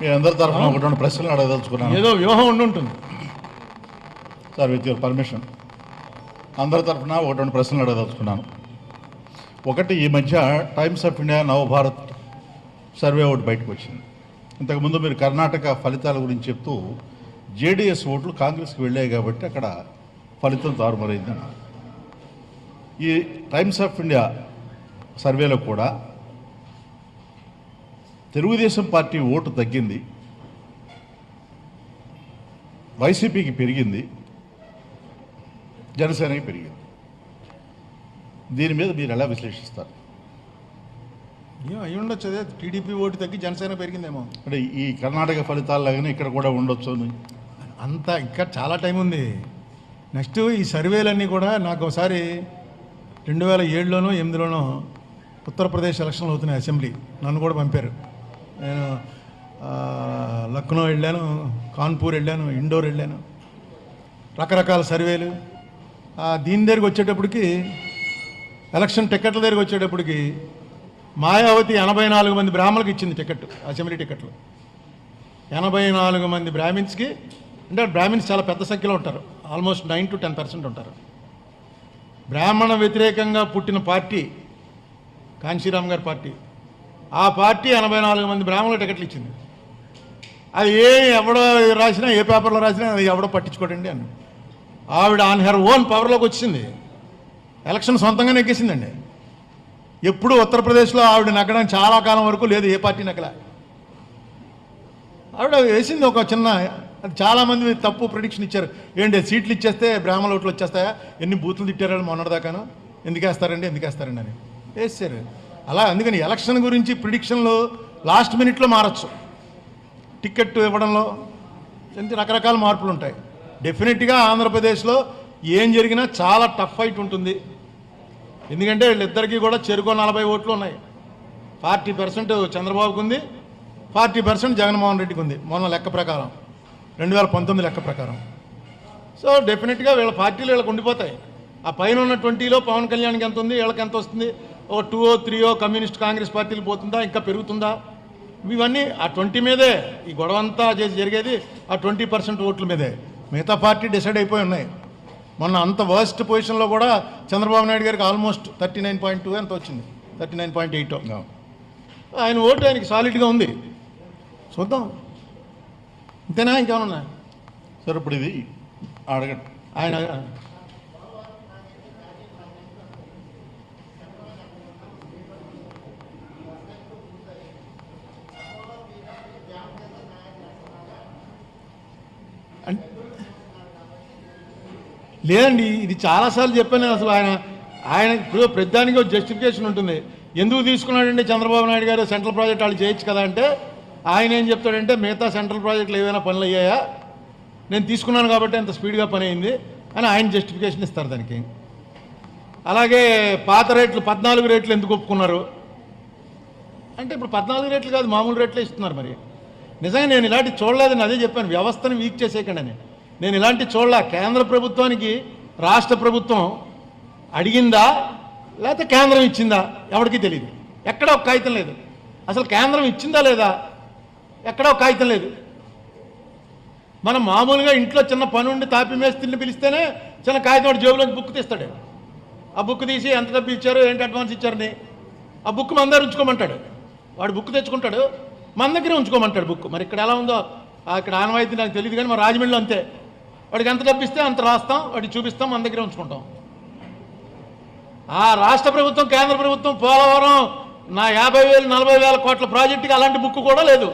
మీ అందరి తరఫున ఒకటి రెండు ప్రశ్నలు అడగదలుచుకున్నాను. ఏదో వ్యూహం ఉండి ఉంటుంది. Sir with your permission. అందరి తరఫున ఒకటి రెండు ప్రశ్నలు అడగదలుచుకున్నాను. ఒకటి ఈ మధ్య Times of India Navbharat survey ఒకటి బయటకు వచ్చింది. ఇంతకుముందు మీరు కర్ణాటక ఫలితాల గురించి చెప్తూ జేడీఎస్ ఓట్లు కాంగ్రెస్కి వెళ్ళాయి కాబట్టి అక్కడ ఫలితం తారుమారైంది ఈ టైమ్స్ ఆఫ్ ఇండియా సర్వేలో కూడా తెలుగుదేశం పార్టీ ఓటు తగ్గింది. వైసీపీకి పెరిగింది. జనసేనకి పెరిగింది. దీని మీద మీరు ఎలా విశ్లేషిస్తారు? అయి ఉండొచ్చు అదే. టీడీపీ ఓటు తగ్గి జనసేన పెరిగిందేమో. అంటే ఈ కర్ణాటక ఫలితాల్లాగానే ఇక్కడ కూడా ఉండొచ్చు అని. అంతా ఇంకా చాలా టైం ఉంది. నెక్స్ట్ ఈ సర్వేలన్నీ కూడా నాకు ఒకసారి రెండు వేల ఏడులోనో ఎనిమిదిలోనో ఉత్తరప్రదేశ్ ఎలక్షన్లు అవుతున్నాయి అసెంబ్లీ. నన్ను కూడా పంపారు. నేను లక్నో వెళ్ళాను కాన్పూర్ వెళ్ళాను ఇండోర్ వెళ్ళాను. రకరకాల సర్వేలు. దీని దగ్గరికి వచ్చేటప్పటికి ఎలక్షన్ టికెట్ల దగ్గరికి వచ్చేటప్పటికి మాయావతి ఎనభై నాలుగు మంది బ్రాహ్మణులకు ఇచ్చింది టికెట్ అసెంబ్లీ టికెట్లు. ఎనభై నాలుగు మంది బ్రాహ్మిన్స్కి అంటే బ్రాహ్మిన్స్ చాలా పెద్ద సంఖ్యలో ఉంటారు. Almost nine to ten percent ఉంటారు. బ్రాహ్మణ వ్యతిరేకంగా పుట్టిన పార్టీ కాంశీరామ్ గారి పార్టీ. ఆ పార్టీ ఎనభై నాలుగు మంది బ్రాహ్మణుల టికెట్లు ఇచ్చింది. అది ఏ ఎవడో రాసినా ఏ పేపర్లో రాసినా అది ఎవడో పట్టించుకోడండి అని. ఆవిడ ఆన్ హెర్ ఓన్ పవర్లోకి వచ్చింది. ఎలక్షన్ సొంతంగా నెగ్గేసిందండి ఎప్పుడు ఉత్తరప్రదేశ్లో ఆవిడ నగ్గడం చాలా కాలం వరకు లేదు ఏ పార్టీ నగ్గల. ఆవిడ వేసింది ఒక చిన్న అది చాలామంది తప్పు ప్రిడిక్షన్ ఇచ్చారు. ఏంటి సీట్లు ఇచ్చేస్తే బ్రాహ్మణ ఓట్లు వచ్చేస్తాయా? ఎన్ని బూతులు తిట్టారు మొన్నటిదాకాను? ఎందుకేస్తారండి ఎందుకేస్తారండి అని. వేసారు అలా అందుకని ఎలక్షన్ గురించి ప్రిడిక్షన్లు లాస్ట్ మినిట్లో మారచ్చు. టికెట్ ఇవ్వడంలో ఇంత రకరకాల మార్పులు ఉంటాయి. డెఫినెట్గా ఆంధ్రప్రదేశ్లో ఏం జరిగినా చాలా టఫ్ ఫైట్ ఉంటుంది. ఎందుకంటే వీళ్ళిద్దరికీ కూడా చెరుకో నలభై ఓట్లు ఉన్నాయి. ఫార్టీ పర్సెంట్ చంద్రబాబుకు ఉంది. ఫార్టీ పర్సెంట్ జగన్మోహన్ రెడ్డికి ఉంది. మొన్న లెక్క ప్రకారం. రెండు వేల పంతొమ్మిది లెక్క ప్రకారం. సో డెఫినెట్గా వీళ్ళ పార్టీలు వీళ్ళకి ఉండిపోతాయి. ఆ పైన ఉన్న ట్వంటీలో పవన్ కళ్యాణ్కి ఎంత ఉంది? వీళ్ళకి ఎంత వస్తుంది? ఓ టూ ఓ త్రీయో కమ్యూనిస్ట్ కాంగ్రెస్ పార్టీలు పోతుందా? ఇంకా పెరుగుతుందా? ఇవన్నీ ఆ ట్వంటీ మీదే ఈ గొడవ అంతా చేసి జరిగేది ఆ ట్వంటీ పర్సెంట్ ఓట్ల మీదే. మిగతా పార్టీ డిసైడ్ అయిపోయి ఉన్నాయి. మొన్న అంత వర్స్ట్ పొజిషన్లో కూడా చంద్రబాబు నాయుడు గారికి almost thirty nine point two ఎంత వచ్చింది? థర్టీ నైన్ పాయింట్ ఎయిట్ ఆయన ఓటు ఆయనకి సాలిడ్గా ఉంది. చూద్దాం. ఇంతేనా? ఇంకేమన్నా సార్ ఇప్పుడు ఇది అడగండి. ఆయన అన్- లేదండి ఇది చాలాసార్లు చెప్పాను నేను అసలు ఆయన ఆయన ఇప్పుడు ప్రతిదానికి ఒక జస్టిఫికేషన్ ఉంటుంది. ఎందుకు తీసుకున్నాడంటే చంద్రబాబు నాయుడు గారు సెంట్రల్ ప్రాజెక్ట్ వాళ్ళు చేయొచ్చు కదా అంటే ఆయన ఏం చెప్తాడంటే మిగతా సెంట్రల్ ప్రాజెక్టులు ఏవైనా పనులు అయ్యాయా? నేను తీసుకున్నాను కాబట్టి అంత స్పీడ్గా పని అయింది అని ఆయన జస్టిఫికేషన్ ఇస్తారు దానికి. అలాగే పాత రేట్లు పద్నాలుగు రేట్లు ఎందుకు ఒప్పుకున్నారు? అంటే ఇప్పుడు పద్నాలుగు రేట్లు కాదు మామూలు రేట్లే ఇస్తున్నారు మరి. నిజంగా నేను ఇలాంటి చూడలేదని అదే చెప్పాను వ్యవస్థను వీక్ చేసేయకండి నేను నేను ఇలాంటి చూడలే కేంద్ర ప్రభుత్వానికి రాష్ట్ర ప్రభుత్వం అడిగిందా? లేకపోతే కేంద్రం ఇచ్చిందా? ఎవరికీ తెలియదు ఎక్కడ ఒక కాగితం లేదు. అసలు కేంద్రం ఇచ్చిందా లేదా? ఎక్కడ ఒక కాగితం లేదు. మనం మామూలుగా ఇంట్లో చిన్న పని ఉండి తాపి మేస్త్రిని పిలిస్తేనే చిన్న కాగితం వాడు జేబులోంచి బుక్ తీస్తాడు. ఆ బుక్ తీసి ఎంత డబ్బు ఇచ్చారు ఏంటి అడ్వాన్స్ ఇచ్చారని. ఆ బుక్ మన దగ్గర ఉంచుకోమంటాడు. వాడు బుక్ తెచ్చుకుంటాడు. మన దగ్గరే ఉంచుకోమంటాడు బుక్. మరి ఇక్కడ ఎలా ఉందో? ఇక్కడ ఆనవాయితీ నాకు తెలియదు కానీ మా రాజమండ్రిలో అంతే. వాడికి ఎంత డబ్బు ఇస్తే అంత రాస్తాం వాడికి చూపిస్తాం మన దగ్గర ఉంచుకుంటాం. ఆ రాష్ట్ర ప్రభుత్వం కేంద్ర ప్రభుత్వం పోలవరం నా యాభై వేలు నలభై వేల కోట్ల ప్రాజెక్టుకి అలాంటి బుక్ కూడా లేదు.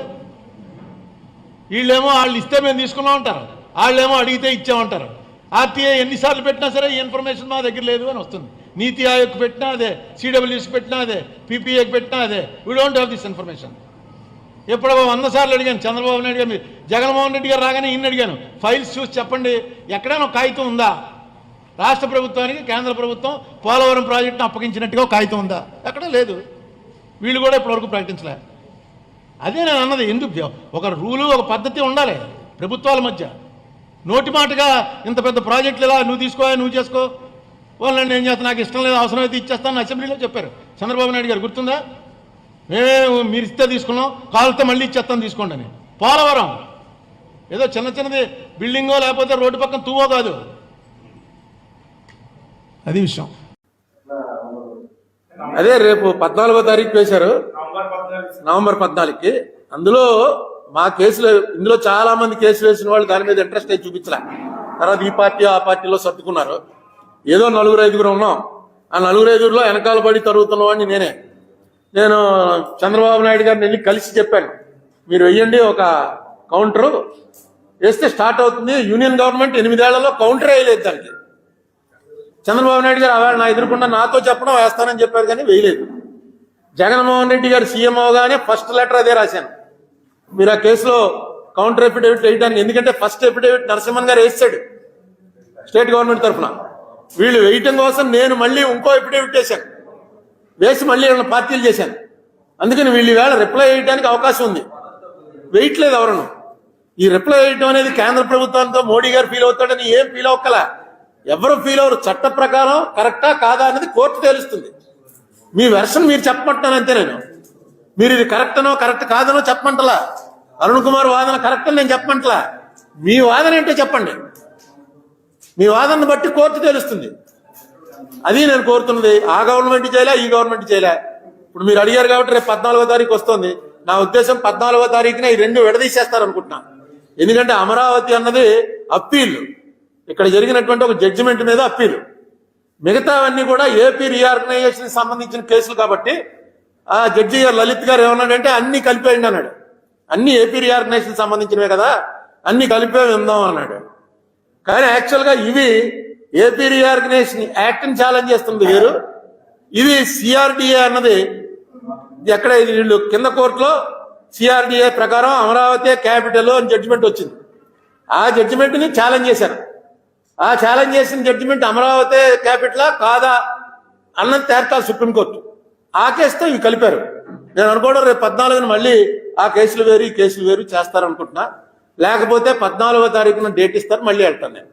వీళ్ళేమో వాళ్ళు ఇస్తే మేము తీసుకున్నాం అంటారు. వాళ్ళేమో అడిగితే ఇచ్చామంటారు ఆర్టీఐ ఎన్నిసార్లు పెట్టినా సరే ఈ ఇన్ఫర్మేషన్ మా దగ్గర లేదు అని వస్తుంది. నీతి ఆయోగ్ పెట్టినా అదే సిడబ్ల్యూసి పెట్టినా అదే పీపీఏకి పెట్టినా అదే. We don't have this information ఎప్పుడో వంద సార్లు అడిగాను చంద్రబాబు నాయుడు గారు జగన్మోహన్ రెడ్డి గారు రాగానే ఈయన అడిగాను. ఫైల్స్ చూసి చెప్పండి ఎక్కడైనా ఒక కాగితం ఉందా? రాష్ట్ర ప్రభుత్వానికి కేంద్ర ప్రభుత్వం పోలవరం ప్రాజెక్టును అప్పగించినట్టుగా కాగితం ఉందా? ఎక్కడ లేదు. వీళ్ళు కూడా ఇప్పటివరకు ప్రకటించలే. అదే నేను అన్నది ఎందుకు ఒక రూలు ఒక పద్ధతి ఉండాలి ప్రభుత్వాల మధ్య. నోటి మాటగా ఇంత పెద్ద ప్రాజెక్టులు ఇలా నువ్వు తీసుకో నువ్వు చేసుకో. వాళ్ళని ఏం చేస్తాను నాకు ఇష్టం లేదు అవసరం అయితే ఇచ్చేస్తాను అసెంబ్లీలో చెప్పారు. చంద్రబాబు నాయుడు గారు గుర్తుందా? మీరు ఇస్తే తీసుకున్నాం. కాలుతో మళ్ళీ ఇచ్చేస్తాను తీసుకోండి అని. పోలవరం. ఏదో చిన్న చిన్నది బిల్డింగో లేకపోతే రోడ్డు పక్కన తువ్వో కాదు. అది విషయం. అదే రేపు పద్నాలుగో తారీఖు వేశారు. నవంబర్ పద్నాలుగుకి. అందులో మా కేసులు ఇందులో చాలా మంది కేసులు వేసిన వాళ్ళు దాని మీద ఇంట్రెస్ట్ అయి చూపించలే. తర్వాత ఈ పార్టీ ఆ పార్టీలో సర్దుకున్నారు. ఏదో నలుగురు ఐదుగురు ఉన్నాం. ఆ నలుగురు ఐదుగురులో వెనకాల పడి తరుగుతున్న వాడిని నేనే. నేను చంద్రబాబు నాయుడు గారిని వెళ్ళి కలిసి చెప్పాను. మీరు వెయ్యండి ఒక కౌంటరు. వేస్తే స్టార్ట్ అవుతుంది. యూనియన్ గవర్నమెంట్ ఎనిమిదేళ్ళలో కౌంటర్ వేయలేదు దానికి. చంద్రబాబు నాయుడు గారు ఆవేళ నా ఎదురుకుండా నాతో చెప్పడం వేస్తానని చెప్పారు కానీ వేయలేదు. జగన్మోహన్ రెడ్డి గారు సీఎం అవగానే ఫస్ట్ లెటర్ అదే రాశాను. మీరు ఆ కేసులో కౌంటర్ ఎఫిడేవిట్ వేయడానికి ఎందుకంటే ఫస్ట్ ఎఫిడేవిట్ నరసింహన్ గారు వేస్తాడు స్టేట్ గవర్నమెంట్ తరఫున. వీళ్ళు వేయటం కోసం నేను మళ్ళీ ఇంకో ఎఫిడేవిట్ వేశాను. వేసి మళ్ళీ ఏమైనా పార్టీలు చేశాను. అందుకని వీళ్ళు వేళ రిప్లై చేయడానికి అవకాశం ఉంది. వేయట్లేదు ఎవరను. ఈ రిప్లై వేయటం అనేది కేంద్ర ప్రభుత్వంతో మోడీ గారు ఫీల్ అవుతాడని ఏం ఫీల్ అవ్వకలా ఎవరు ఫీల్ అవ్వరు. చట్ట ప్రకారం కరెక్టా కాదా అనేది కోర్టు తెలుస్తుంది. మీ వెర్షన్ మీరు చెప్పమంటున్నాను అంతే నేను. మీరు ఇది కరెక్ట్ అనో కరెక్ట్ కాదనో చెప్పమంటలా. అరుణ్ కుమార్ వాదన కరెక్ట్ అని నేను చెప్పమంటలా. మీ వాదన ఏంటో చెప్పండి. మీ వాదనను బట్టి కోర్టు తెలుస్తుంది. అది నేను కోరుతున్నది. ఆ గవర్నమెంట్ చేయలే ఈ గవర్నమెంట్ చేయలే. ఇప్పుడు మీరు అడిగారు కాబట్టి రేపు పద్నాలుగో తారీఖు వస్తుంది. నా ఉద్దేశం పద్నాలుగో తారీఖున ఈ రెండు విడదీసేస్తారు అనుకుంటున్నా ఎందుకంటే అమరావతి అన్నది అప్పీల్. ఇక్కడ జరిగినటువంటి ఒక జడ్జిమెంట్ మీద అప్పీల్. మిగతావన్నీ కూడా ఏపీ రీఆర్గనైజేషన్ సంబంధించిన కేసులు కాబట్టి ఆ జడ్జి గారు లలిత్ గారు ఏమన్నాడంటే అన్ని కలిపేయండి అన్నాడు. అన్ని ఏపీ రీఆర్గనైజేషన్ సంబంధించినవే కదా. అన్ని కలిపే ఉందాం అన్నాడు. కానీ యాక్చువల్గా ఇవి ఏపీ రీఆర్గనైజేషన్ యాక్ట్ని ఛాలెంజ్ చేస్తుంది వేరు. ఇది సిఆర్డిఏ అన్నది ఎక్కడ ఇది వీళ్ళు కింద కోర్టులో సిఆర్డిఏ ప్రకారం అమరావతి క్యాపిటల్ అని జడ్జిమెంట్ వచ్చింది. ఆ జడ్జిమెంట్ని ఛాలెంజ్ చేశారు. ఆ ఛాలెంజ్ చేసిన జడ్జిమెంట్ అమరావతి క్యాపిటలా కాదా అన్నది తేర్చాలి సుప్రీంకోర్టు ఆ కేసుతో ఇవి కలిపారు. నేను అనుకోవడం రేపు పద్నాలుగున మళ్ళీ ఆ కేసులు వేరు ఈ కేసులు వేరు చేస్తారనుకుంటున్నా. లేకపోతే పద్నాలుగో తారీఖున డేట్ ఇస్తారు మళ్ళీ వెళ్తాను నేను.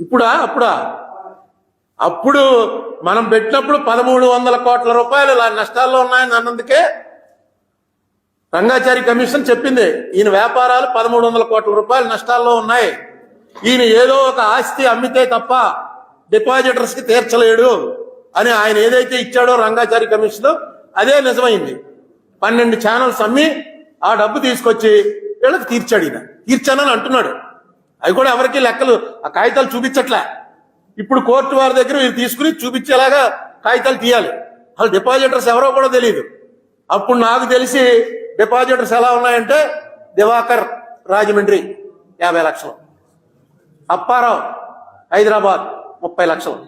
ఇప్పుడా? అప్పుడా? అప్పుడు మనం పెట్టినప్పుడు పదమూడు వందల కోట్ల రూపాయలు ఇలా నష్టాల్లో ఉన్నాయని అన్నందుకే రంగాచారి కమిషన్ చెప్పింది ఈయన వ్యాపారాలు పదమూడు వందల కోట్ల రూపాయలు నష్టాల్లో ఉన్నాయి. ఈయన ఏదో ఒక ఆస్తి అమ్మితే తప్ప డిపాజిటర్స్కి తీర్చలేడు అని ఆయన ఏదైతే ఇచ్చాడో రంగాచారి కమిషన్ అదే నిజమైంది. పన్నెండు ఛానల్స్ అమ్మి ఆ డబ్బు తీసుకొచ్చి వీళ్ళకి తీర్చాడు ఈయన. తీర్చానని అంటున్నాడు. అవి కూడా ఎవరికి లెక్కలు ఆ కాగితాలు చూపించట్లే. ఇప్పుడు కోర్టు వారి దగ్గర వీరు తీసుకుని చూపించేలాగా కాగితాలు తీయాలి. అసలు డిపాజిటర్స్ ఎవరో కూడా తెలియదు. అప్పుడు నాకు తెలిసి డిపాజిటర్స్ ఎలా ఉన్నాయంటే దివాకర్ రాజమండ్రి యాభై లక్షలు అప్పారావు హైదరాబాద్ ముప్పై లక్షలు.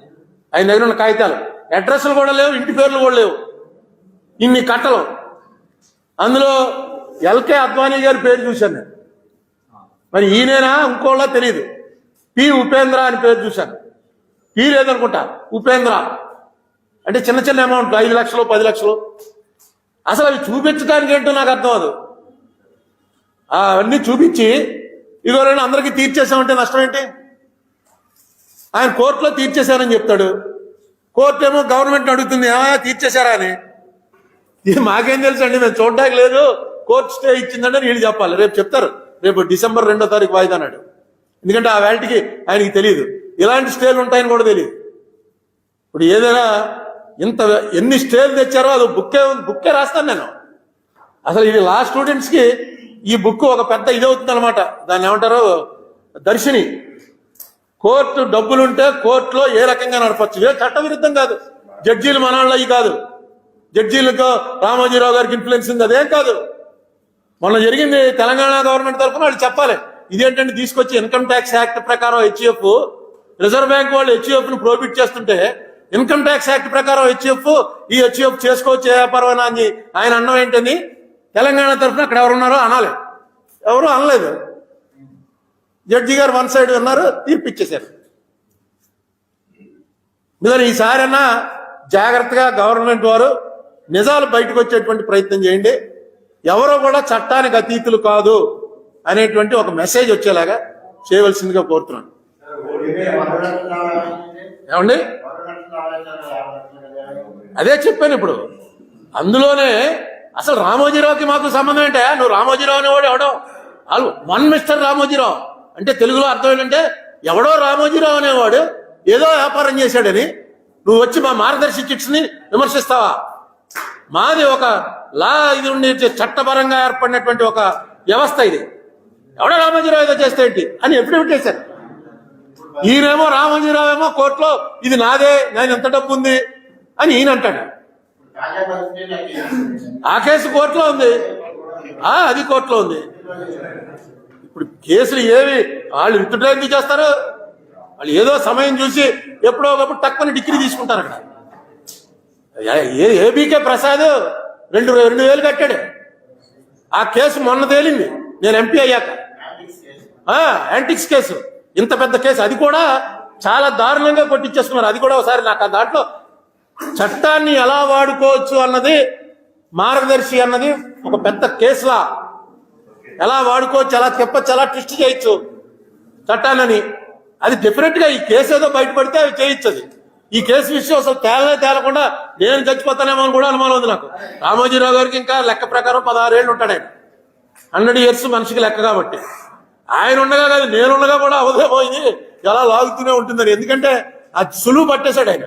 ఆయన దగ్గర ఉన్న కాగితాలు. అడ్రస్లు కూడా లేవు ఇంటి పేర్లు కూడా లేవు. ఇన్ని కట్టలు. అందులో ఎల్కే అద్వానీ గారి పేరు చూశాను నేను. మరి ఈయనేనా? ఇంకోలా తెలియదు పి. ఉపేంద్ర అని పేరు చూశాను. పి లేదనుకుంటా. ఉపేంద్ర. అంటే చిన్న చిన్న అమౌంట్ ఐదు లక్షలు పది లక్షలు. అసలు అవి చూపించడానికి ఏంటో నాకు అర్థం అదు అవన్నీ చూపించి ఇదివరైనా అందరికీ తీర్చేసామంటే నష్టం ఏంటి? ఆయన కోర్టులో తీర్చేశారని చెప్తాడు. కోర్టు ఏమో గవర్నమెంట్ అడుగుతుంది ఏమయ్యా తీర్చేశారా అని. ఇది మాకేం తెలుసండి మేము చూడడానికి లేదు. కోర్టు స్టే ఇచ్చిందంటే వీళ్ళు చెప్పాలి. రేపు చెప్తారు. రేపు డిసెంబర్ రెండో తారీఖు వాయిదా అన్నాడు. ఎందుకంటే ఆ వేళకి ఆయనకి తెలియదు ఇలాంటి స్టేలు ఉంటాయని కూడా తెలియదు ఇప్పుడు ఏదైనా ఇంత ఎన్ని స్టేలు తెచ్చారో అది బుక్కే బుక్కే రాస్తాను నేను. అసలు ఇది లా స్టూడెంట్స్కి ఈ బుక్ ఒక పెద్ద ఇది అవుతుంది అనమాట దాన్ని ఏమంటారు? దర్శిని. కోర్టు డబ్బులుంటే కోర్టులో ఏ రకంగా నడపచ్చు? ఏ చట్టవిరుద్ధం కాదు. జడ్జీలు అవి కాదు. జడ్జీలకు రామోజీరావు గారికి ఇన్ఫ్లుయెన్స్ ఉంది అదేం కాదు. మొన్న జరిగింది తెలంగాణ గవర్నమెంట్ తరఫున వాళ్ళు చెప్పాలి. ఇదేంటంటే తీసుకొచ్చి ఇన్కమ్ ట్యాక్స్ యాక్ట్ ప్రకారం హెచ్ఎఫ్ రిజర్వ్ బ్యాంక్ వాళ్ళు హెచ్ఎఫ్ను ప్రోబిట్ చేస్తుంటే ఇన్కమ్ ట్యాక్స్ యాక్ట్ ప్రకారం హెచ్ఎఫ్ ఈ హెచ్ఎఫ్ చేసుకోవచ్చు ఏ వ్యాపారం అని ఆయన అన్నం ఏంటని తెలంగాణ తరఫున అక్కడ ఎవరున్నారో అనాలి. ఎవరు అనలేదు. జడ్జి గారు వన్ సైడ్ ఉన్నారు తీర్పు ఇచ్చేశారు. మీరు ఈసారైనా జాగ్రత్తగా గవర్నమెంట్ వారు నిజాలు బయటకు వచ్చేటువంటి ప్రయత్నం చేయండి. ఎవరో కూడా చట్టానికి అతీతులు కాదు అనేటువంటి ఒక మెసేజ్ వచ్చేలాగా చేయవలసిందిగా కోరుతున్నాను. ఏమండి? అదే చెప్పాను ఇప్పుడు. అందులోనే అసలు రామోజీరావుకి మాకు సంబంధం ఏంటే? నువ్వు రామోజీరావు అనేవాడు ఎవడో? వాళ్ళు వన్ మిస్టర్ రామోజీరావు. అంటే తెలుగులో అర్థం ఏంటంటే ఎవడో రామోజీరావు అనేవాడు ఏదో వ్యాపారం చేశాడని. నువ్వు వచ్చి మా మార్గదర్శి చిట్స్ని విమర్శిస్తావా? మాది ఒక లా ఇది ఉండి చట్టపరంగా ఏర్పడినటువంటి ఒక వ్యవస్థ ఇది. ఎవడో రామోజీరావు ఏదో చేస్తే ఏంటి? అని ఎఫిడవిట్ చేశారు ఈయనేమో రామోజీరావు ఏమో కోర్టులో ఇది నాదే నేను ఎంత డబ్బు ఉంది అని ఈయన అంటాడు. ఆ కేసు కోర్టులో ఉంది. ఆ అది కోర్టులో ఉంది. ఇప్పుడు కేసులు ఏవి? వాళ్ళు విత్డ్రా ఎందుకు చేస్తారు? వాళ్ళు ఏదో సమయం చూసి ఎప్పుడో ఒకప్పుడు తక్కువ డిగ్రీ తీసుకుంటారు అక్కడ. ఏ ఏబీకే ప్రసాద్ రెండు రెండు వేలు కట్టాడు. ఆ కేసు మొన్న తేలింది. నేను ఎంపీ అయ్యాక. యాంటిక్స్ కేసు. ఇంత పెద్ద కేసు. అది కూడా చాలా దారుణంగా కొట్టించేస్తున్నారు అది కూడా ఒకసారి నాకు ఆ దాంట్లో చట్టాన్ని ఎలా వాడుకోవచ్చు అన్నది మార్గదర్శి అన్నది ఒక పెద్ద కేసులా. ఎలా వాడుకోవచ్చు ఎలా చెప్పచ్చు ఎలా ట్విస్ట్ చేయొచ్చు చట్టాలని అది డెఫినెట్గా ఈ కేసు ఏదో బయటపడితే అవి చేయొచ్చు అది ఈ కేసు విషయం అసలు తేలనే తేలకుండా నేను చచ్చిపోతానేమో అని కూడా అనుమానం ఉంది నాకు. రామోజీరావు గారికి ఇంకా లెక్క ప్రకారం పదహారేళ్ళు ఉంటాడు ఆయన. హండ్రెడ్ ఇయర్స్ మనిషికి లెక్క కాబట్టి. ఆయన ఉండగా కాదు నేనుండగా కూడా అవదేమో ఇది ఎలా లాగుతూనే ఉంటుందని. ఎందుకంటే ఆ సులువు పట్టేశాడు ఆయన.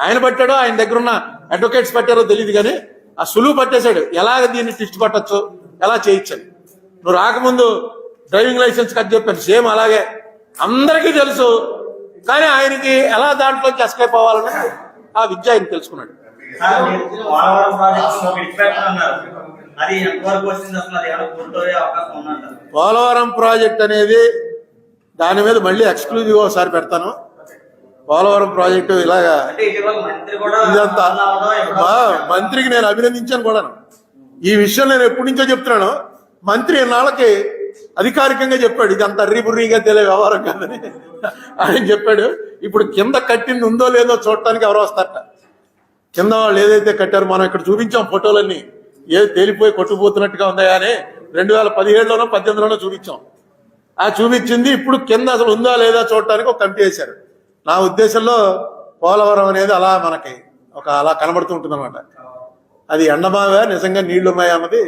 ఆయన పట్టాడో ఆయన దగ్గర ఉన్న అడ్వకేట్స్ పట్టారో తెలియదు కానీ ఆ సులువు పట్టేశాడు. ఎలాగ దీన్ని ట్విస్ట్ పట్టచ్చు? ఎలా చేయొచ్చు నువ్వు రాకముందు డ్రైవింగ్ లైసెన్స్ కట్ చెప్పాను. సేమ్ అలాగే. అందరికీ తెలుసు కానీ ఆయనకి ఎలా దాంట్లోకి ఎస్కేప్ అవ్వాలని ఆ విద్య ఆయన తెలుసుకున్నాడు. పోలవరం ప్రాజెక్టు అనేది దాని మీద మళ్ళీ ఎక్స్క్లూజివ్ ఒకసారి పెడతాను. పోలవరం ప్రాజెక్టు ఇలాగా ఇదంతా మంత్రికి నేను అభినందించాను కూడా ఈ విషయం నేను ఎప్పటి నుంచో చెప్తున్నాను. మంత్రి నాళ్ళకి అధికారికంగా చెప్పాడు ఇది అంత అర్రీబుర్రీగా తెలియ వ్యవహారం కాదని. ఆయన చెప్పాడు ఇప్పుడు కింద కట్టింది ఉందో లేదో చూడటానికి ఎవరో వస్తారట. కింద వాళ్ళు ఏదైతే కట్టారో మనం ఇక్కడ చూపించాం ఫోటోలన్నీ ఏది తేలిపోయి కొట్టుకుపోతున్నట్టుగా ఉందా అని రెండు వేల పదిహేడులోనో పద్దెనిమిదిలోనో చూపించాం. ఆ చూపించింది ఇప్పుడు కింద అసలు ఉందా లేదా చూడటానికి ఒక కమిటీ వేశారు. నా ఉద్దేశంలో పోలవరం అనేది అలా మనకి ఒక అలా కనబడుతుంటుంది అనమాట అది ఎండమావే నిజంగా నీళ్ళు ఉన్నాయా అన్నది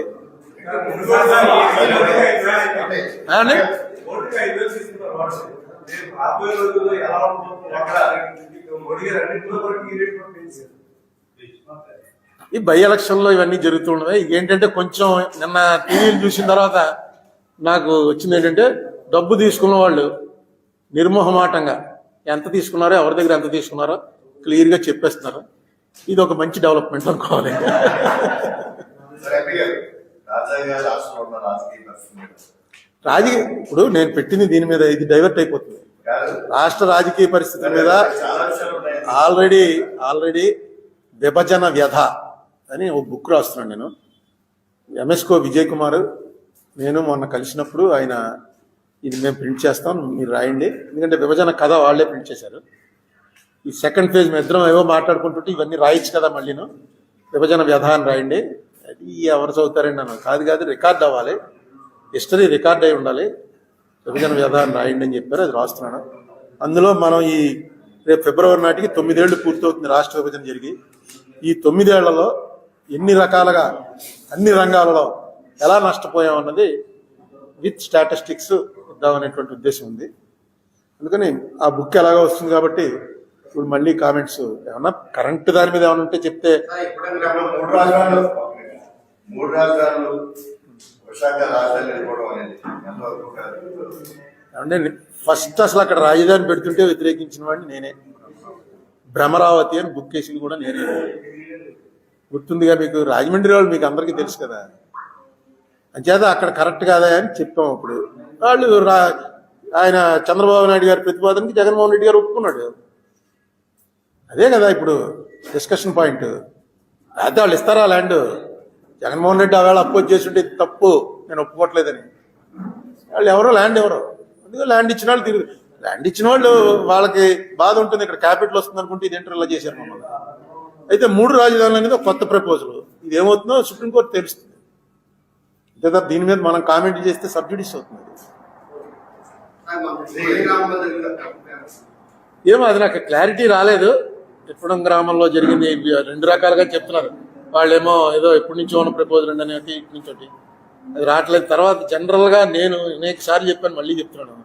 రాబోయే రోజుల్లో ఎలా ఈ బై ఎలక్షన్లో ఇవన్నీ జరుగుతుండవి ఏంటంటే కొంచెం నిన్న టీవీలు చూసిన తర్వాత నాకు వచ్చింది ఏంటంటే డబ్బు తీసుకున్న వాళ్ళు నిర్మోహమాటంగా ఎంత తీసుకున్నారో ఎవరి దగ్గర ఎంత తీసుకున్నారో క్లియర్గా చెప్పేస్తున్నారు. ఇది ఒక మంచి డెవలప్మెంట్ అనుకోవాలి. రాజకీయ ఇప్పుడు నేను పెట్టింది దీని మీద ఇది డైవర్ట్ అయిపోతుంది. రాష్ట్ర రాజకీయ పరిస్థితుల మీద ఆల్రెడీ ఆల్రెడీ విభజన వ్యధ అని ఒక బుక్ రాస్తున్నాను నేను. ఎంఎస్కో విజయ్ కుమార్ నేను మొన్న కలిసినప్పుడు ఆయన ఇది మేము ప్రింట్ చేస్తాం మీరు రాయండి. ఎందుకంటే విభజన కథ వాళ్ళే ప్రింట్ చేశారు. ఈ సెకండ్ ఫేజ్ మేము ఇద్దరం ఏవో మాట్లాడుకుంటుంటే ఇవన్నీ రాయొచ్చు కదా మళ్ళీను. విభజన వ్యధ అని రాయండి. అది ఎవరు చదువుతారండి నన్ను కాదు కాదు రికార్డ్ అవ్వాలి. హిస్టరీ రికార్డ్ అయి ఉండాలి. విభజన విధానం రాయండి అని చెప్పారు అది రాస్తున్నాను. అందులో మనం ఈ రేపు ఫిబ్రవరి నాటికి తొమ్మిదేళ్ళు పూర్తవుతుంది రాష్ట్ర విభజన జరిగి. ఈ తొమ్మిదేళ్ళలో ఎన్ని రకాలుగా అన్ని రంగాలలో ఎలా నష్టపోయాం అన్నది విత్ స్టాటిస్టిక్స్ ఇద్దామనేటువంటి ఉద్దేశం ఉంది. అందుకని ఆ బుక్ ఎలాగో వస్తుంది కాబట్టి ఇప్పుడు మళ్ళీ కామెంట్స్ ఏమన్నా కరెంట్ దాని మీద ఏమైనా ఉంటే చెప్తే మూడు రాజధానులు విశాఖ రాజధాని అనేది ఎంతవరకు అంటే ఫస్ట్ అసలు అక్కడ రాజధాని పెడుతుంటే వ్యతిరేకించిన వాడిని నేనే. భ్రమరావతి అని బుక్ వేసింది కూడా నేనే. గుర్తుందిగా మీకు రాజమండ్రి వాళ్ళు మీకు అందరికీ తెలుసు కదా. అంచేత అక్కడ కరెక్ట్ కాదా అని చెప్పాం అప్పుడు. వాళ్ళు రా ఆయన చంద్రబాబు నాయుడు గారి ప్రతిపాదనకి జగన్మోహన్ రెడ్డి గారు ఒప్పుకున్నాడు. అదే కదా ఇప్పుడు డిస్కషన్ పాయింట్. అయితే వాళ్ళు ఇస్తారా ల్యాండ్? జగన్మోహన్ రెడ్డి ఆవేళ అపోజ్ చేస్తుంటే ఇది తప్పు నేను ఒప్పుకోవట్లేదని. వాళ్ళు ఎవరో ల్యాండ్ ఎవరో. అందుకే ల్యాండ్ ఇచ్చిన వాళ్ళు తిరిగి ల్యాండ్ ఇచ్చిన వాళ్ళు వాళ్ళకి బాధ ఉంటుంది ఇక్కడ క్యాపిటల్ వస్తుంది అనుకుంటే ఇది ఇలా చేశారు మమ్మల్ని. అయితే మూడు రాజధానులు అనేది ఒక కొత్త ప్రపోజల్. ఇది ఏమవుతుందో సుప్రీంకోర్టు తెలుస్తుంది. అంతే తప్ప దీని మీద మనం కామెంట్ చేస్తే సబ్సిడీస్ అవుతుంది. ఏమో అది నాకు క్లారిటీ రాలేదు. తిప్పడం గ్రామంలో జరిగింది రెండు రకాలుగా చెప్తున్నారు. వాళ్ళేమో ఏదో ఎప్పటి నుంచో ఉన్న ప్రపోజల్ అండి అనేటి ఇటు నుంచి ఒకటి అది రావట్లేదు. తర్వాత జనరల్గా నేను అనేక సార్లు చెప్పాను మళ్ళీ చెప్తున్నాను.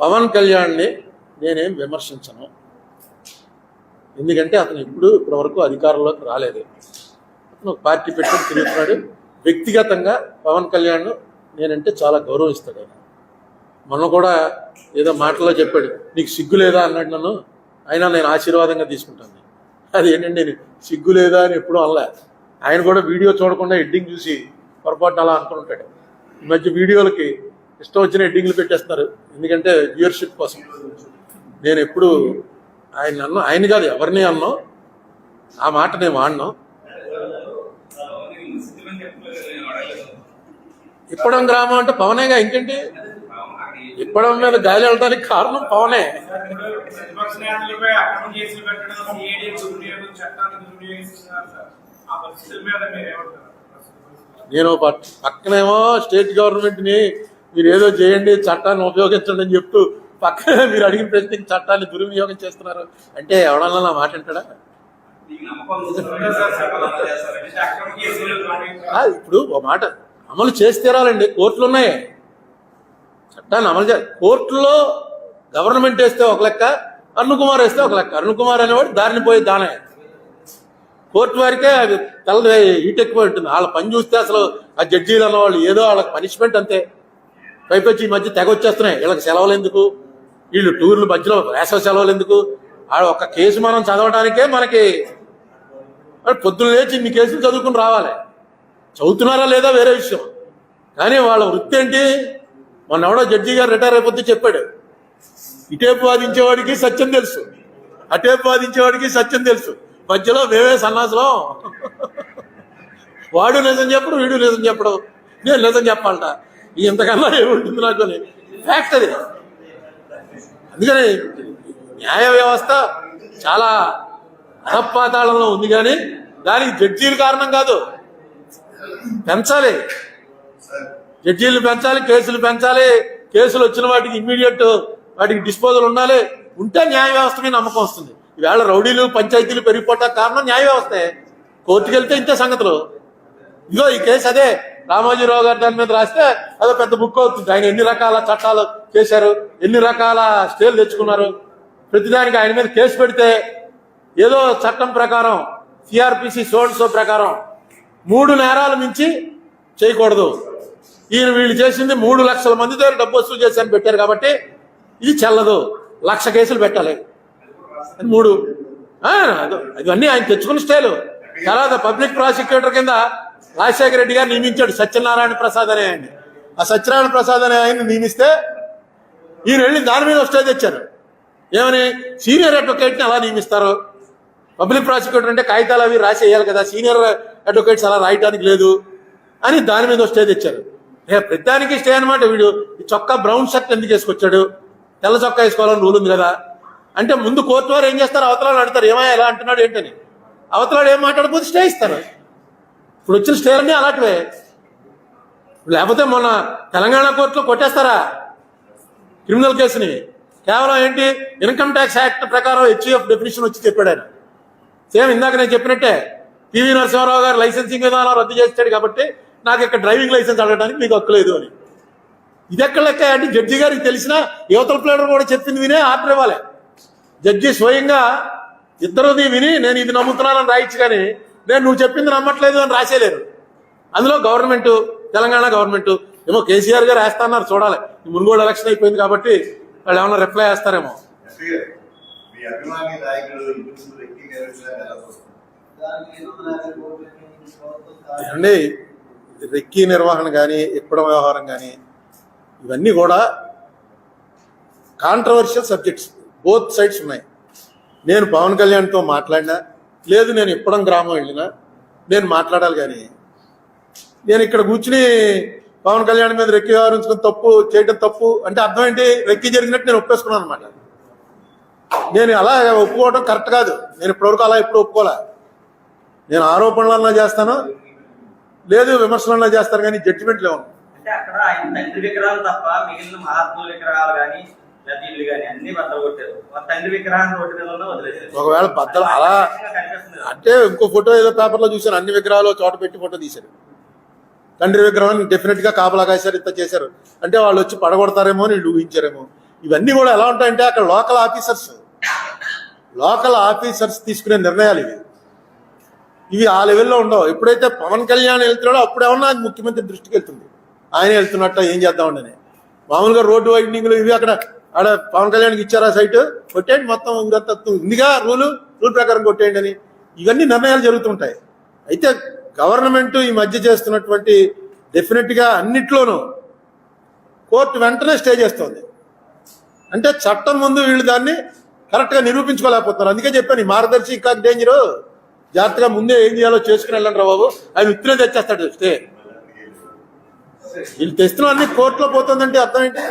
పవన్ కళ్యాణ్ని నేనేం విమర్శించను. ఎందుకంటే అతను ఎప్పుడు ఇప్పటివరకు అధికారంలోకి రాలేదు. అతను పార్టీ పెట్టుకుని తిరుగుతున్నాడు. వ్యక్తిగతంగా పవన్ కళ్యాణ్ నేనంటే చాలా గౌరవిస్తాడు ఆయన. మొన్న కూడా ఏదో మాటలో చెప్పాడు నీకు సిగ్గు లేదా? అన్నాడు నన్ను. అయినా నేను ఆశీర్వాదంగా తీసుకుంటాను. అది సిగ్గు లేదా అని ఎప్పుడూ అనలే. ఆయన కూడా వీడియో చూడకుండా ఎడ్డింగ్ చూసి పొరపాటున అలా అనుకుంటుంటాడు ఈ మధ్య వీడియోలకి ఇష్టం వచ్చిన ఎడ్డింగ్లు పెట్టేస్తారు ఎందుకంటే వ్యూయర్షిప్ కోసం. నేను ఎప్పుడు ఆయన అన్నా ఆయన కాదు ఎవరిని అన్నాం ఆ మాట నేను వాడినాం. ఇప్పడం గ్రామం అంటే పవనేగా ఇంకేంటి? ఇప్పడం మీద గాలి వెళ్ళడానికి కారణం పవనే. నేను పక్- పక్కనేమో స్టేట్ గవర్నమెంట్ని మీరు ఏదో చేయండి చట్టాన్ని ఉపయోగించండి అని చెప్తూ పక్కనే మీరు అడిగిన ప్రశ్నకి చట్టాన్ని దుర్వినియోగం చేస్తున్నారు. అంటే ఎవడన్నా నా మాట అంటాడా ఇప్పుడు ఒక మాట అమలు చేసి తీరాలండి. కోర్టులు ఉన్నాయి. చట్టాన్ని అమలు చేయాలి. కోర్టులో గవర్నమెంట్ వేస్తే ఒక లెక్క అరుణ్ కుమార్ వేస్తే ఒక లెక్క. అరుణ్ కుమార్ అనేవాడు దారిని పోయి దానే కోర్టు వారికే అది తెల్ల ఈటెక్కువ ఎక్కువ ఉంటుంది. వాళ్ళ పని చూస్తే అసలు ఆ జడ్జీలు అన్నవాళ్ళు ఏదో వాళ్ళకి పనిష్మెంట్ అంతే. పైపొచ్చి ఈ మధ్య తెగ వచ్చేస్తున్నాయి. వీళ్ళకి సెలవులు ఎందుకు? వీళ్ళు టూర్లు మధ్యలో వేసవ సెలవులు ఎందుకు? ఆ ఒక కేసు మనం చదవడానికే మనకి మరి పొద్దున్న లేచి ఇన్ని కేసులు చదువుకుని రావాలి. చదువుతున్నారా లేదా వేరే విషయం. కానీ వాళ్ళ వృత్తి ఏంటి? మొన్న ఎవడో జడ్జి గారు రిటైర్ అయిపోతే చెప్పాడు ఇటేపు వాదించేవాడికి సత్యం తెలుసు అటేపు వాదించేవాడికి సత్యం తెలుసు మధ్యలో మేమే సన్నాసులం. వాడు నిజం చెప్పడు వీడు నిజం చెప్పడు. నేను నిజం చెప్పాలట. ఇంతకన్నా ఏముంటుంది నాకు ఫ్యాక్ట్ అది అందుకని న్యాయ వ్యవస్థ చాలా అధపాతాళంలో ఉంది కానీ దానికి జడ్జీలు కారణం కాదు. పెంచాలి. జడ్జీలు పెంచాలి కేసులు పెంచాలి. కేసులు వచ్చిన వాటికి ఇమ్మీడియట్ వాటికి డిస్పోజల్ ఉండాలి. ఉంటే న్యాయ వ్యవస్థ మీద నమ్మకం వస్తుంది. ఈవేళ రౌడీలు పంచాయతీలు పెరిగిపోవటానికి కారణం న్యాయ వ్యవస్థే. కోర్టుకు వెళ్తే ఇంతే సంగతులు. ఇగో ఈ కేసు అదే. రామోజీరావు గారి దాని మీద రాస్తే అదో పెద్ద బుక్ అవుతుంది. ఆయన ఎన్ని రకాల చట్టాలు చేశారు ఎన్ని రకాల స్టేలు తెచ్చుకున్నారు. ప్రతిదానికి ఆయన మీద కేసు పెడితే ఏదో చట్టం ప్రకారం సిఆర్పిసి సోడ్సో ప్రకారం మూడు నేరాలు మించి చేయకూడదు. ఈయన వీళ్ళు చేసింది మూడు లక్షల మంది దగ్గర డబ్బు వసూలు చేశారని పెట్టారు కాబట్టి ఇది చెల్లదు. లక్ష కేసులు పెట్టాలి. మూడు. ఇవన్నీ ఆయన తెచ్చుకున్న స్టైలు. తర్వాత పబ్లిక్ ప్రాసిక్యూటర్ కింద రాజశేఖర రెడ్డి గారు నియమించాడు సత్యనారాయణ ప్రసాద్ అనే ఆయన్ని. ఆ సత్యనారాయణ ప్రసాద్ అనే ఆయన్ని నియమిస్తే ఈయన వెళ్ళి దాని మీద స్టే తెచ్చారు. ఏమని? సీనియర్ అడ్వకేట్ని అలా నియమిస్తారు? పబ్లిక్ ప్రాసిక్యూటర్ అంటే కాగితాలు అవి రాసి వేయాలి కదా. సీనియర్ అడ్వకేట్స్ అలా రాయటానికి లేదు అని దాని మీద స్టే తెచ్చారు. ఏ ప్రతిదానికి స్టే అనమాట వీడు. ఈ చొక్కా బ్రౌన్ షర్ట్ ఎందుకు వేసుకొచ్చాడు? తెల్ల చొక్కా వేసుకోవాలని రూల్ ఉంది కదా. అంటే ముందు కోర్టు వారు ఏం చేస్తారు? అవతలాడు అడతారు ఏమయ్యా ఎలా అంటున్నాడు ఏంటని. అవతలాడు ఏం మాట్లాడకపోతే స్టే ఇస్తారు. ఇప్పుడు వచ్చిన స్టేలన్నీ అలాంటివే. లేకపోతే మొన్న తెలంగాణ కోర్టులో కొట్టేస్తారా? క్రిమినల్ కేసుని. కేవలం ఏంటి? ఇన్కమ్ ట్యాక్స్ యాక్ట్ ప్రకారం హెచ్ఈఎఫ్ డెఫినేషన్ వచ్చి చెప్పాడు ఆయన. సేమ్ ఇందాక నేను చెప్పినట్టే పివి నరసింహారావు గారు లైసెన్సింగ్ విధానం రద్దు చేస్తాడు కాబట్టి నాకు ఇక్కడ డ్రైవింగ్ లైసెన్స్ అడగడానికి మీకు హక్కు లేదు అని. ఇది ఎక్కడ లెక్క? అంటే జడ్జి గారికి తెలిసిన యువతల ప్లేడర్ కూడా చెప్పింది వినే ఆర్డర్ ఇవ్వాలి. జడ్జి స్వయంగా ఇద్దరుది విని నేను ఇది నమ్ముతున్నానని రాయొచ్చు కానీ నేను నువ్వు చెప్పింది నమ్మట్లేదు అని రాసేలేరు అందులో గవర్నమెంట్ తెలంగాణ గవర్నమెంట్ ఏమో కేసీఆర్ గారు వేస్తాన్నారు చూడాలి. ఈ మునుగోడు ఎలక్షన్ అయిపోయింది కాబట్టి వాళ్ళు ఏమన్నా రిప్లై వేస్తారేమో ఎస్పీ గారు, మీ అభిమాని నాయకుడు ఇప్పుడు వ్యక్తి నిర్వహించడానికి ఎలా చూస్తారు అండి రెక్కీ నిర్వహణ కానీ ఇప్పడం వ్యవహారం కానీ ఇవన్నీ కూడా కాంట్రవర్షియల్ సబ్జెక్ట్స్ బోత్ సైడ్స్ ఉన్నాయి. నేను పవన్ కళ్యాణ్తో మాట్లాడినా లేదు నేను ఇప్పడం గ్రామం వెళ్ళినా నేను మాట్లాడాలి కానీ నేను ఇక్కడ కూర్చుని పవన్ కళ్యాణ్ మీద రెక్కి వ్యవహరించుకుని తప్పు చేయడం తప్పు అంటే అర్థం ఏంటి? రెక్కి జరిగినట్టు నేను ఒప్పేసుకున్నాను అనమాట నేను అలా ఒప్పుకోవడం కరెక్ట్ కాదు. నేను ఇప్పటివరకు అలా ఎప్పుడు ఒప్పుకోలే. నేను ఆరోపణలన్నా చేస్తాను లేదు విమర్శలన్నా చేస్తాను కానీ జడ్జిమెంట్ లేవు. అంటే అక్కడ ఆయన తండ్రి విగ్రహాలు తప్ప మిగిలిన మహాత్ముల విగ్రహాలు కానీ అన్ని బద్దలు కొట్టారు. మా తండ్రి విగ్రహాన్ని రోడ్డు మీద ఉన్న వదిలేసారు ఒకవేళ బద్దలు అలా అంటే ఇంకో ఫోటో ఏదో పేపర్లో చూశాను అన్ని విగ్రహాలు చోట పెట్టి ఫోటో తీశారు. తండ్రి విగ్రహాన్ని డెఫినెట్గా కాపలా కాశారు ఇంత చేశారు. అంటే వాళ్ళు వచ్చి పడగొడతారేమో అని ఊహించారేమో. ఇవన్నీ కూడా ఎలా ఉంటాయంటే అక్కడ లోకల్ ఆఫీసర్స్ లోకల్ ఆఫీసర్స్ తీసుకునే నిర్ణయాలు ఇవి. ఇవి ఆ లెవెల్లో ఉండవు. ఎప్పుడైతే పవన్ కళ్యాణ్ వెళ్తున్నాడో అప్పుడేమన్నా అది ముఖ్యమంత్రి దృష్టికి వెళ్తుంది ఆయన వెళ్తున్నట్ట ఏం చేద్దామండి మామూలుగా రోడ్డు వైడనింగ్లు ఇవి అక్కడ ఆడ పవన్ కళ్యాణ్కి ఇచ్చారా సైట్. కొట్టేయండి మొత్తం ఊరంతా ఉందిగా రూలు రూల్ ప్రకారం కొట్టేయండి అని. ఇవన్నీ నిర్ణయాలు జరుగుతుంటాయి. అయితే గవర్నమెంట్ ఈ మధ్య చేస్తున్నటువంటి డెఫినెట్గా అన్నిట్లోనూ కోర్టు వెంటనే స్టే చేస్తుంది. అంటే చట్టం ముందు వీళ్ళు దాన్ని కరెక్ట్గా నిరూపించుకోలేకపోతున్నారు. అందుకే చెప్పాను మార్గదర్శి ఇంకా డేంజరు జాగ్రత్తగా ముందే ఏం చేయాలో చేసుకుని వెళ్ళండి రా బాబు. ఆయన ఉత్తరే తెచ్చేస్తాడు స్టే. వీళ్ళు తెస్తున్న అన్ని కోర్టులో పోతుందంటే అర్థం ఏంటి?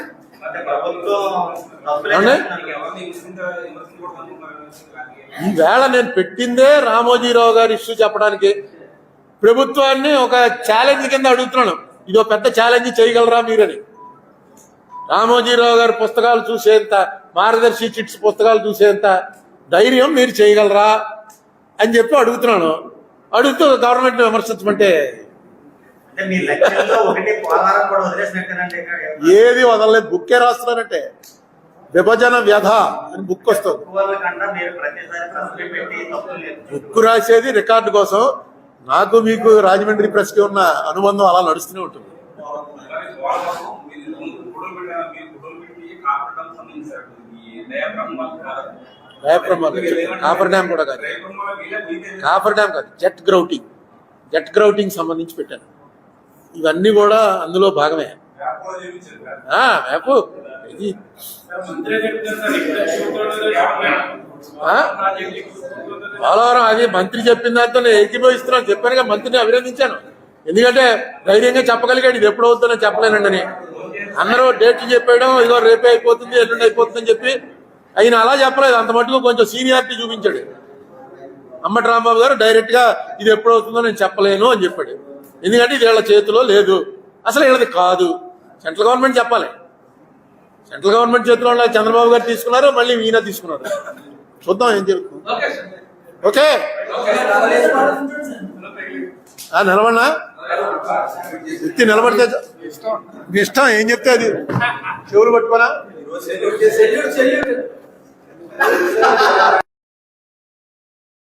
అంటే ప్రభుత్వం తప్పులే అవునా? చేస్తున్నారు. ఈ వేళ నేను పెట్టిందే రామోజీరావు గారి ఇష్యూ చెప్పడానికి. ప్రభుత్వాన్ని ఒక ఛాలెంజ్ కింద అడుగుతున్నాను. ఇది ఒక పెద్ద ఛాలెంజ్ చేయగలరా మీరని? రామోజీరావు గారి పుస్తకాలు చూసేంత మార్గదర్శి చిట్స్ పుస్తకాలు చూసేంత ధైర్యం మీరు చేయగలరా? అని చెప్పి అడుగుతున్నాను. అడుగుతూ గవర్నమెంట్ విమర్శించమంటే ఏది వదలలేదు. బుక్కే రాస్తున్నానంటే విభజన వ్యధ అని బుక్ వస్తుంది. బుక్ రాసేది రికార్డు కోసం. నాకు మీకు రాజమండ్రి ప్రెస్కి ఉన్న అనుబంధం అలా నడుస్తూనే ఉంటుంది. డయాఫ్రమ్ కాపర్ డ్యామ్ కూడా కాదు. కాపర్ డ్యామ్ కాదు జెట్ గ్రౌటింగ్. జెట్ గ్రౌటింగ్ సంబంధించి పెట్టాను ఇవన్నీ కూడా అందులో భాగమే. వేపు మేపు ఇది. పోలవరం అది మంత్రి చెప్పిన దాంతో నేను ఏకీభవిస్తున్నాను చెప్పానుగా మంత్రిని అభినందించాను. ఎందుకంటే ధైర్యంగా చెప్పగలిగాడు. ఇది ఎప్పుడు అవుతుందో చెప్పలేనండి అందరూ డేట్లు చెప్పేయడం ఇదిగో రేపే అయిపోతుంది ఎల్లుండి అయిపోతుందని చెప్పి ఆయన అలా చెప్పలేదు. అంత మటుకు కొంచెం సీనియారిటీ చూపించాడు. అమ్మటి రాంబాబు గారు డైరెక్ట్గా ఇది ఎప్పుడు అవుతుందో నేను చెప్పలేను అని చెప్పాడు. ఎందుకంటే ఇది వీళ్ళ చేతిలో లేదు. అసలు వీళ్ళది కాదు. సెంట్రల్ గవర్నమెంట్ చెప్పాలి. సెంట్రల్ గవర్నమెంట్ చేతిలో ఉన్న చంద్రబాబు గారు తీసుకున్నారు మళ్ళీ ఈయన తీసుకున్నారు. చూద్దాం ఏం జరుగుతుంది. ఓకే. ఆ, నిలబడినా? ఎత్తి నిలబడితే మీ ఇష్టం. ఏం చెప్తే అది? చెవులు పట్టుకోనా? i